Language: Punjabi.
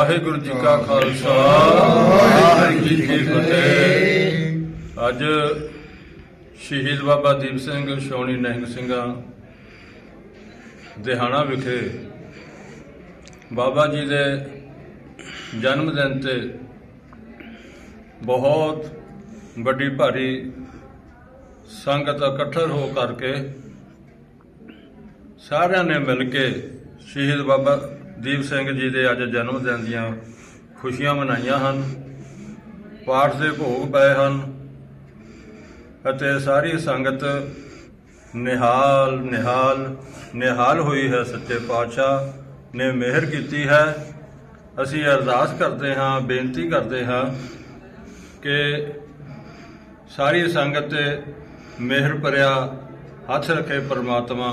ਵਾਹਿਗੁਰੂ ਜੀ ਕਾ ਖਾਲਸਾ। ਵਾਹਿਗੁਰੂ ਜੀ ਕੀ ਫਤਿਹ। ਅੱਜ ਸ਼ਹੀਦ ਬਾਬਾ ਦੀਪ ਸਿੰਘ ਸ਼ੌਣੀ ਨਿਹੰਗ ਸਿੰਘਾਂ ਦਿਹਾਣਾ ਵਿਖੇ ਬਾਬਾ ਜੀ ਦੇ ਜਨਮ ਦਿਨ ਤੇ ਬਹੁਤ ਵੱਡੀ ਭਾਰੀ ਸੰਗਤ ਇਕੱਠਰ ਹੋ ਕਰਕੇ ਸਾਰਿਆਂ ਨੇ ਮਿਲ ਕੇ ਸ਼ਹੀਦ ਬਾਬਾ ਦੀਪ ਸਿੰਘ ਜੀ ਦੇ ਅੱਜ ਜਨਮ ਦਿਨ ਦੀਆਂ ਖੁਸ਼ੀਆਂ ਮਨਾਈਆਂ ਹਨ। ਪਾਠ ਦੇ ਭੋਗ ਪਏ ਹਨ ਅਤੇ ਸਾਰੀ ਸੰਗਤ ਨਿਹਾਲ ਨਿਹਾਲ ਨਿਹਾਲ ਹੋਈ ਹੈ ਸੱਚੇ ਪਾਤਸ਼ਾਹ ਨੇ ਮਿਹਰ ਕੀਤੀ ਹੈ। ਅਸੀਂ ਅਰਦਾਸ ਕਰਦੇ ਹਾਂ, ਬੇਨਤੀ ਕਰਦੇ ਹਾਂ ਕਿ ਸਾਰੀ ਸੰਗਤ ਤੇ ਮਿਹਰ ਭਰਿਆ ਹੱਥ ਰੱਖੇ ਪਰਮਾਤਮਾ